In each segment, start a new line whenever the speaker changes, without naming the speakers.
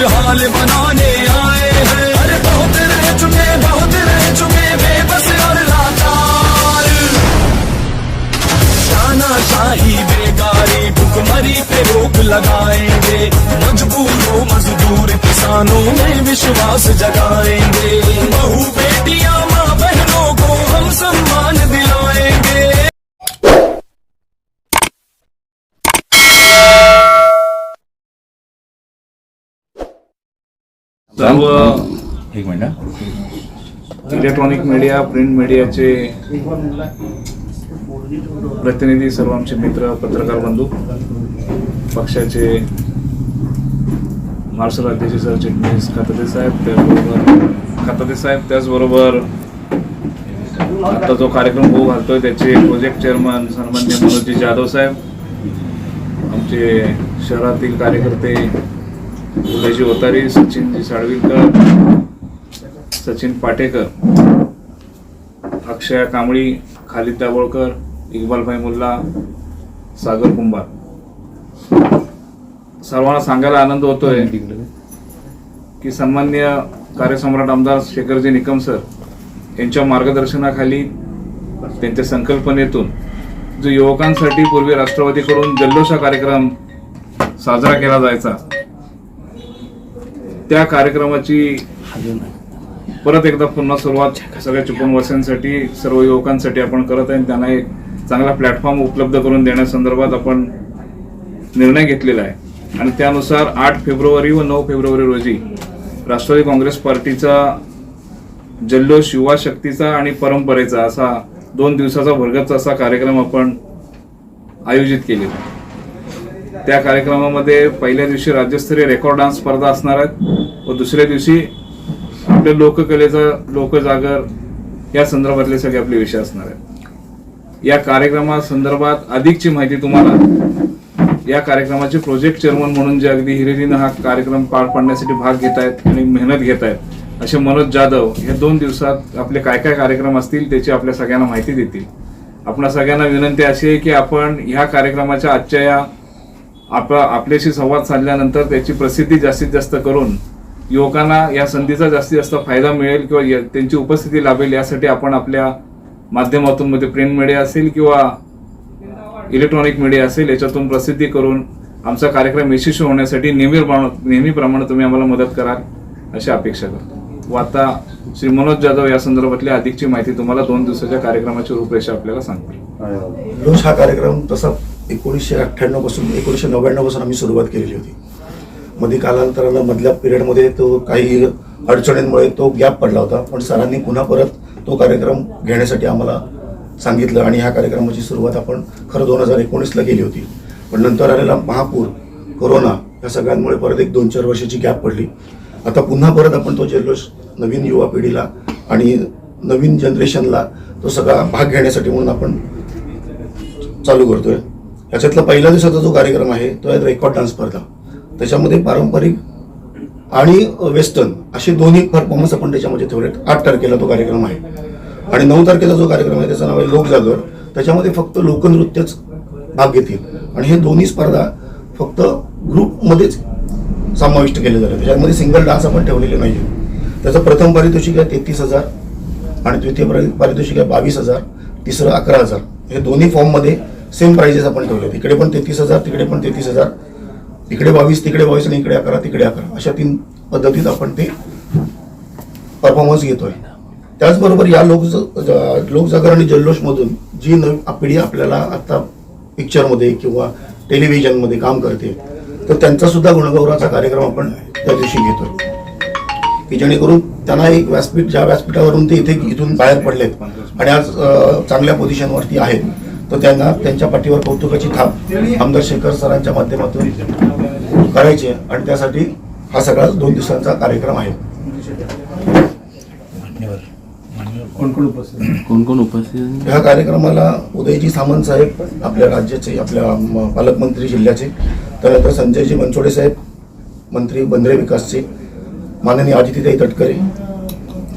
खुशहाल बनाने आए हैं। अरे बहुत रह चुके, बहुत रह चुके, बेबस और लाचार। शाही बेकारी भुखमरी पे रोक लगाएँगे। मजबूरों, मजदूर किसानों में विश्वास जगाएँगे। बहू बेटियाँ
सर्व
एक मिनिट
इलेक्ट्रॉनिक मीडिया प्रिंट मीडियाचे प्रतिनिधी सर्व आमचे मित्र पत्रकार बंधू पक्षाचे महाराष्ट्र राज्याचे सरचिटणीस खातादे साहेब त्याचबरोबर खातादे साहेब त्याचबरोबर आता जो कार्यक्रम होऊ घालतोय त्याचे प्रोजेक्ट चेअरमन सन्मान्य मनोजी जाधव साहेब आमचे शहरातील कार्यकर्ते उदयजी ओतारी सचिनजी साळवीकर सचिन पाटेकर अक्षय कांबळी खालिद दाभोळकर इक्बालभाई मुल्ला सागर कुंभार. सर्वांना सांगायला आनंद होतोय की सन्मान्य कार्यसम्राट आमदार शेखरजी निकम सर यांच्या मार्गदर्शनाखाली त्यांच्या संकल्पनेतून जो युवकांसाठी पूर्वी राष्ट्रवादीकडून जल्लोषा कार्यक्रम साजरा केला जायचा त्या कार्यक्रमाची परत एकदा पुन्हा सुरुवात सगळ्या चुकूनवासियांसाठी सर्व युवकांसाठी आपण करत आहे. आणि त्यांना एक चांगला प्लॅटफॉर्म उपलब्ध करून देण्यासंदर्भात आपण निर्णय घेतलेला आहे. आणि त्यानुसार आठ फेब्रुवारी व नऊ फेब्रुवारी रोजी राष्ट्रवादी काँग्रेस पार्टीचा जल्लोष युवा शक्तीचा आणि परंपरेचा असा दोन दिवसाचा भरगतचा असा कार्यक्रम आपण आयोजित केलेला आहे. त्या कार्यक्रमामध्ये पहिल्या दिवशी राज्यस्तरीय रेकॉर्ड डान्स स्पर्धा असणार आहेत व दुसऱ्या दिवशी आपल्या लोककलेचं लोकजागर या संदर्भातले सगळे आपले विषय असणार आहेत. या कार्यक्रमासंदर्भात अधिकची माहिती तुम्हाला. या कार्यक्रमाचे प्रोजेक्ट चेअरमन म्हणून जे अगदी हिरिरीनं हा कार्यक्रम पार पाडण्यासाठी भाग घेत आहेत आणि मेहनत घेत आहेत असे मनोज जाधव हे दोन दिवसात आपले काय काय कार्यक्रम असतील त्याची आपल्या सगळ्यांना माहिती देतील. आपणा सगळ्यांना विनंती अशी आहे की आपण ह्या कार्यक्रमाच्या आजच्या या आप आपल्याशी संवाद साधल्यानंतर त्याची प्रसिद्धी जास्तीत जास्त करून युवकांना या संधीचा जास्तीत जास्त फायदा मिळेल किंवा त्यांची उपस्थिती लाभेल यासाठी आपण आपल्या माध्यमातून मध्ये प्रिंट मीडिया असेल किंवा इलेक्ट्रॉनिक मीडिया असेल याच्यातून प्रसिद्धी करून आमचा कार्यक्रम यशस्वी होण्यासाठी नेहमी नेहमीप्रमाणे तुम्ही आम्हाला मदत कराल अशी अपेक्षा करतो. व आता श्री मनोज जाधव या संदर्भातली अधिकची माहिती तुम्हाला दोन दिवसाच्या कार्यक्रमाची रूपरेषा आपल्याला सांगतील.
हा कार्यक्रम तसा एकोणीसशे अठ्ठ्याण्णवपासून एकोणीसशे नव्याण्णवपासून आम्ही सुरुवात केलेली होती. मध्ये कालांतरानं मधल्या पिरियडमध्ये तो काही अडचणींमुळे तो गॅप पडला होता. पण सरांनी पुन्हा परत तो कार्यक्रम घेण्यासाठी आम्हाला सांगितलं आणि ह्या कार्यक्रमाची सुरुवात आपण खरं दोन हजार एकोणीसला केली होती. पण नंतर आलेला महापूर कोरोना या सगळ्यांमुळे परत एक दोन चार वर्षाची गॅप पडली. आता पुन्हा परत आपण तो जल्लोष नवीन युवा पिढीला आणि नवीन जनरेशनला तो सगळा भाग घेण्यासाठी म्हणून आपण चालू करतोय. याच्यातला पहिल्या दिवसाचा जो कार्यक्रम आहे तो आहे रेकॉर्ड डान्स स्पर्धा. त्याच्यामध्ये पारंपरिक आणि वेस्टर्न असे दोन्ही परफॉर्मन्स आपण त्याच्यामध्ये ठेवलेत. आठ तारखेला तो कार्यक्रम आहे. आणि नऊ तारखेला जो कार्यक्रम आहे त्याचं नाव आहे लोकजागर त्याच्यामध्ये फक्त लोकनृत्यच भाग घेतील. आणि हे दोन्ही स्पर्धा फक्त ग्रुपमध्येच समाविष्ट केले जातात. त्याच्यामध्ये सिंगल डान्स आपण ठेवलेले नाही त्याचं प्रथम पारितोषिक आहे तेहतीस हजार आणि द्वितीय पारितोषिक आहे बावीस हजार तिसरं अकरा हजार. हे दोन्ही फॉर्ममध्ये सेम प्राइजेस आपण ठेवले तिकडे पण तेहतीस हजार तिकडे पण तेहतीस हजार. इकडे बावीस तिकडे बावीस आणि इकडे अकरा तिकडे अकरा. अशा तीन पद्धतीत आपण ते परफॉर्मन्स घेतोय. त्याचबरोबर या लोक लोकजागर आणि जल्लोषमधून जी नवी पिढी आपल्याला आता पिक्चरमध्ये किंवा टेलिव्हिजनमध्ये काम करते तर त्यांचा सुद्धा गुणगौरवाचा कार्यक्रम आपण त्या दिवशी घेतो की जेणेकरून त्यांना एक व्यासपीठ ज्या व्यासपीठावरून ते इथे इथून बाहेर पडलेत आणि आज चांगल्या पोझिशनवरती आहेत तर त्यांना त्यांच्या पाठीवर कौतुकाची थाप आमदार शेखर सरांच्या माध्यमातून करायची आहे. आणि त्यासाठी हा सगळा दोन दिवसांचा कार्यक्रम आहे.
कोण? कोण उपस्थित
ह्या कार्यक्रमाला उदयजी सामंत साहेब आपल्या राज्याचे आपल्या पालकमंत्री जिल्ह्याचे त्यानंतर संजयजी मनसोडे साहेब मंत्री बंदरे विकासचे माननीय आदित्यताई तटकरे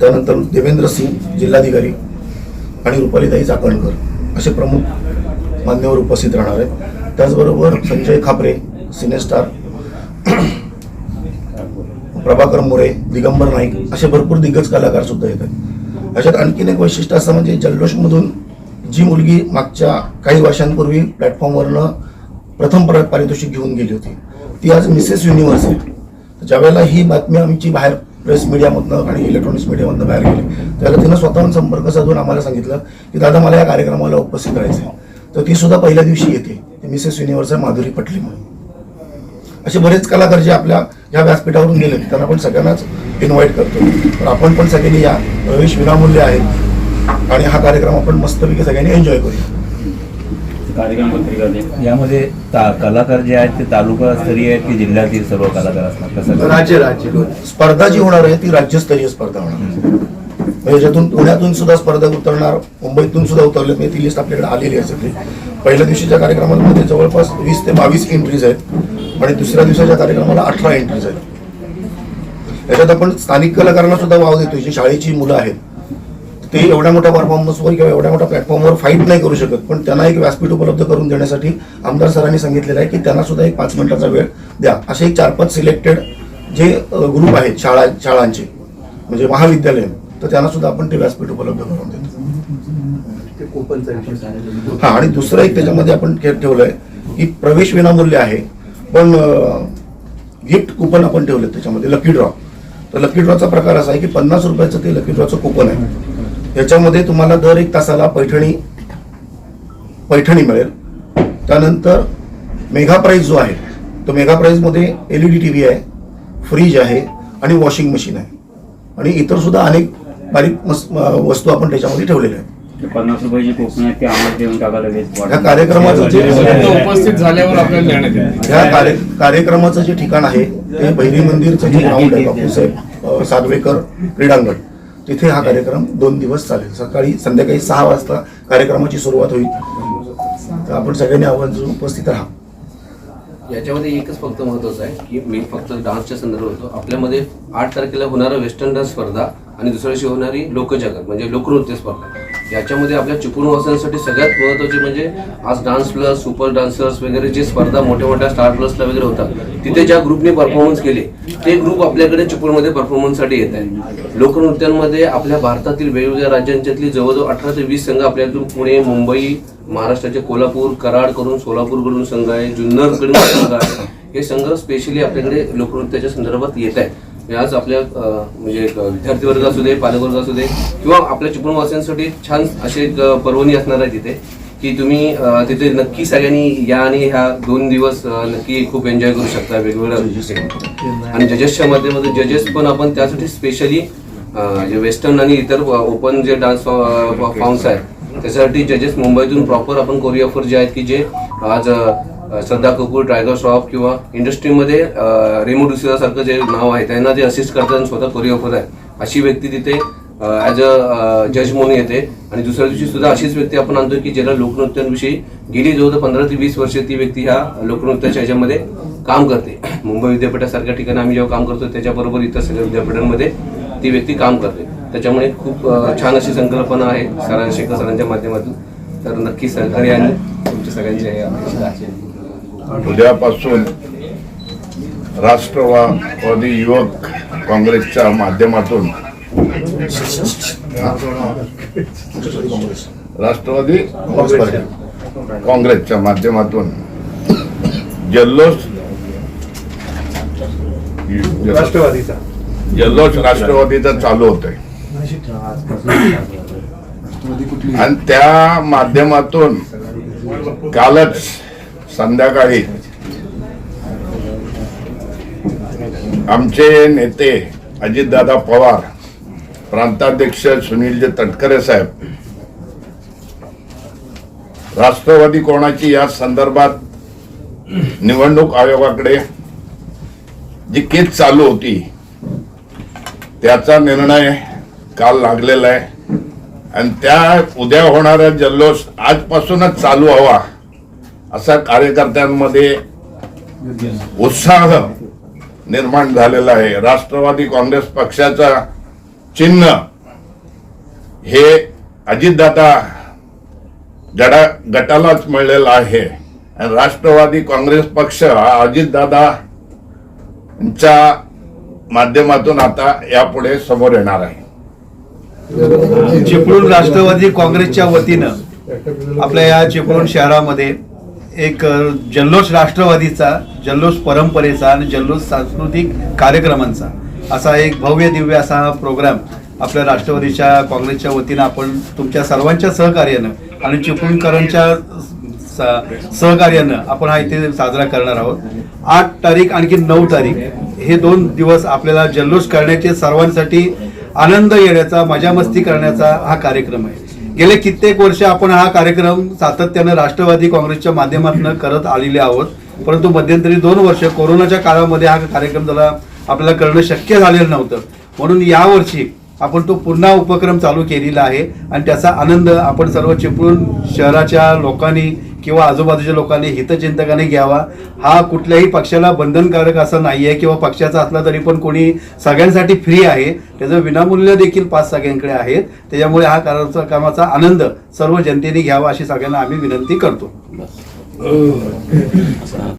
त्यानंतर देवेंद्र सिंग जिल्हाधिकारी आणि रुपालीताई चाकणकर. असे प्रमुख मान्यवर उपस्थित राहणार आहेत. त्याचबरोबर संजय खापरे सिनेस्टार प्रभाकर मोरे दिगंबर नाईक असे भरपूर दिग्गज कलाकार सुद्धा येतात अशात आणखीन एक वैशिष्ट्य असं म्हणजे जल्लोषमधून जी मुलगी मागच्या काही वर्षांपूर्वी प्लॅटफॉर्मवरनं प्रथम पर- पारितोषिक घेऊन गेली होती ती आज मिसेस युनिव्हर्स आहे. ज्यावेळेला ही बातमी आमची बाहेर प्रेस मीडियामधनं आणि इलेक्ट्रॉनिक्स मीडियामधनं बाहेर गेले. त्याला तिनं स्वतःहून संपर्क साधून आम्हाला सांगितलं की दादा मला या कार्यक्रमाला उपस्थित राहायचं आहे तर ती सुद्धा पहिल्या दिवशी येते मिसेस युनिव्हर्स माधुरी पटली म्हणून. असे बरेच कलाकार जे आपल्या ह्या व्यासपीठावरून गेले त्यांना आपण सगळ्यांनाच इन्व्हाइट करतो. तर आपण पण सगळ्यांनी या प्रवेश विनामूल्य आहे आणि हा कार्यक्रम आपण मस्तपैकी सगळ्यांनी एन्जॉय करूया.
कार्यक्रम पत्रिका दे
यामध्ये ता- कलाकार जे आहेत ते तालुका स्तरीय आहेत की जिल्ह्यातील सर्व कलाकार असणार कसं
राज्य राज्य.
स्पर्धा जी होणार आहे ती राज्यस्तरीय स्पर्धा होणार. आहे. म्हणजे ज्यातून पुण्यातून सुद्धा स्पर्धा उतरणार मुंबईतून सुद्धा उतरले म्हणजे ती लिस्ट आपल्याकडे आलेली आहे सगळी. पहिल्या दिवशीच्या कार्यक्रमामध्ये जवळपास वीस ते बावीस एंट्रीज आहेत आणि दुसऱ्या दिवसाच्या कार्यक्रमाला अठरा एंट्रीज आहेत. याच्यात आपण स्थानिक कलाकारांना सुद्धा वाव देतोय जी शाळेची मुलं आहेत. ते एवढ्या मोठ्या परफॉर्मन्सवर किंवा एवढ्या मोठ्या प्लॅटफॉर्मवर फाईट नाही करू शकत. पण त्यांना एक व्यासपीठ उपलब्ध करून देण्यासाठी आमदार सरांनी सांगितलेलं आहे की त्यांना सुद्धा एक पाच मिनिटाचा वेळ द्या. असे एक चार पाच सिलेक्टेड जे ग्रुप आहेत शाळा शाळांचे म्हणजे महाविद्यालय तर त्यांना सुद्धा आपण ते व्यासपीठ उपलब्ध करून देतो. हा आणि दुसरं एक त्याच्यामध्ये आपण ठेवलंय की प्रवेश विनामूल्य आहे. पण गिफ्ट कुपन आपण ठेवलं त्याच्यामध्ये लकी ड्रॉ तर लकी ड्रॉचा प्रकार असा आहे की पन्नास रुपयाचं ते लकी ड्रॉचं कुपन आहे. याच्यामध्ये तुम्हाला दर एक तासाला पैठणी पैठणी मिळेल. त्यानंतर मेगा प्राईज जो आहे तो मेगा प्राईजमध्ये L E D T V आहे फ्रीज आहे आणि वॉशिंग मशीन आहे. आणि इतर सुद्धा अनेक बारीक वस्तू आपण त्याच्यामध्ये ठेवलेल्या आहेत.
ते पन्नास रुपयाची कोकण आहेत ते आम्हाला देऊन टाका लगेच.
ह्या कार्यक्रमाचं जे
उपस्थित झाल्यावर आपल्याला
ह्या कार्यक्रमाचं जे ठिकाण आहे ते भैरी मंदिरचं जे ग्राउंड आहे बापूसाहेब अ, सातवेकर क्रीडांगण. तिथे हा कार्यक्रम दोन दिवस चालेल. सकाळी संध्याकाळी सहा वाजता कार्यक्रमाची सुरुवात होईल. तर आपण सगळ्यांनी आवर्जून उपस्थित राहा.
याच्यामध्ये एकच फक्त महत्वाचं आहे की मी फक्त डान्सच्या संदर्भात होतो आपल्यामध्ये आठ तारखेला होणारा वेस्टर्न डान्स स्पर्धा आणि दुसऱ्या दिवशी होणारी लोकजगत म्हणजे लोकनृत्य स्पर्धा. याच्यामध्ये आपल्या चिपळूण सगळ्यात महत्त्वाचे म्हणजे आज डान्स प्लस सुपर डान्सर्स वगैरे जे स्पर्धा मोठ्या मोठ्या स्टार प्लसला वगैरे होतात तिथे ज्या ग्रुपने परफॉर्मन्स केले ते ग्रुप आपल्याकडे चिपळूणमध्ये परफॉर्मन्ससाठी येत आहे लोकनृत्यांमध्ये आपल्या भारतातील वेगवेगळ्या राज्यांच्यातली जवळजवळ अठरा ते वीस संघ आपल्याकडून पुणे मुंबई महाराष्ट्राचे कोल्हापूर कराड करून सोलापूरकडून संघ आहे जुन्नरकडून संघ आहे. हे संघ स्पेशली आपल्याकडे लोकनृत्याच्या संदर्भात येत आहेत. आज आपल्या म्हणजे विद्यार्थी वर्ग असू दे पालक वर्ग असू दे किंवा आपल्या चिपळूणवासियांसाठी छान अशी एक पर्वणी असणार आहे तिथे की तुम्ही तिथे नक्की सगळ्यांनी या आणि ह्या दोन दिवस नक्की खूप एन्जॉय करू शकता वेगवेगळ्या आणि जजेसच्या माध्यमातून जजेस पण आपण त्यासाठी स्पेशली जे वेस्टर्न आणि इतर ओपन जे डान्स फॉर्म्स आहेत त्याच्यासाठी जजेस मुंबईतून प्रॉपर आपण कोरिओग्राफर जे आहेत की जे आज श्रद्धा कपूर टायगर श्रॉफ किंवा इंडस्ट्रीमध्ये रेमो डुसिदासारखं जे नाव आहे त्यांना जे असिस्ट करतात आणि स्वतः कोरिओग्राफर आहे अशी व्यक्ती तिथे ॲज अ जज म्हणून येते. आणि दुसऱ्या दिवशी सुद्धा अशीच व्यक्ती आपण आणतो की ज्याला लोकनृत्यांविषयी गेली जवळ पंधरा ते वीस वर्षे ती व्यक्ती ह्या लोकनृत्याच्या ह्याच्यामध्ये काम करते. मुंबई विद्यापीठासारख्या ठिकाणी आम्ही जेव्हा काम करतो त्याच्याबरोबर इतर सगळ्या विद्यापीठांमध्ये ती व्यक्ती काम करते. त्याच्यामुळे खूप छान अशी संकल्पना आहे सरांशेखर सरांच्या माध्यमातून. तर नक्की सहकार्य आणि तुमच्या सगळ्यांची अपेक्षा आहे.
उद्यापासून राष्ट्रवादी युवक काँग्रेसच्या माध्यमातून राष्ट्रवादी. काँग्रेसच्या माध्यमातून जल्लोष
राष्ट्रवादीचा
जल्लोष राष्ट्रवादीचा चालू होतोय आणि त्या माध्यमातून कालच संध्याकाळी. आमचे नेते अजितदादा पवार प्रांताध्यक्ष सुनीलजी तटकरे साहेब. राष्ट्रवादी कोणाची या संदर्भात निवडणूक आयोगाकडे जी केस चालू होती त्याचा निर्णय काल लागलेला आहे. आणि त्या उद्या होणारा जल्लोष आजपासूनच चालू हवा. असा कार्यकर्त्यांमध्ये उत्साह निर्माण झालेला आहे. राष्ट्रवादी काँग्रेस पक्षाचा चिन्ह हे अजितदादा गडा गटालाच मिळलेलं आहे. आणि राष्ट्रवादी काँग्रेस पक्ष हा अजितदादाच्या माध्यमातून आता यापुढे समोर येणार आहे.
चिपळूण राष्ट्रवादी काँग्रेसच्या वतीनं आपल्या या चिपळूण शहरामध्ये एक जल्लोष राष्ट्रवादीचा जल्लोष परंपरेचा आणि जल्लोष सांस्कृतिक कार्यक्रमांचा असा एक भव्य दिव्य असा हा प्रोग्राम आपल्या राष्ट्रवादीच्या काँग्रेसच्या वतीनं आपण तुमच्या सर्वांच्या सहकार्यानं आणि चिपळूणकरांच्या स- सहकार्यानं आपण हा इथे साजरा करणार आहोत. आठ तारीख आणखी नऊ तारीख हे दोन दिवस आपल्याला जल्लोष करण्याचे सर्वांसाठी आनंद येण्याचा मजा मस्ती करण्याचा हा कार्यक्रम आहे. गेले कित्येक वर्ष आपण हा कार्यक्रम सातत्यानं राष्ट्रवादी काँग्रेसच्या माध्यमातून करत आलेले आहोत. परंतु मध्यंतरी दोन वर्ष कोरोनाच्या काळामध्ये हा कार्यक्रम जरा आपल्याला करणं शक्य झालेलं नव्हतं. म्हणून यावर्षी आपण तो पुन्हा उपक्रम चालू केलेला आहे आणि त्याचा आनंद आपण सर्व चिपळूण शहराच्या लोकांनी किंवा आजूबाजूच्या लोकांनी हितचिंतकाने घ्यावा. हा कुठल्याही पक्षाला बंधनकारक असं नाही आहे किंवा पक्षाचा असला तरी पण कोणी सगळ्यांसाठी फ्री आहे. त्याचं विनामूल्य देखील पाच सगळ्यांकडे आहेत. त्याच्यामुळे हा कामाचा कामाचा आनंद सर्व जनतेने घ्यावा अशी सगळ्यांना आम्ही विनंती करतो.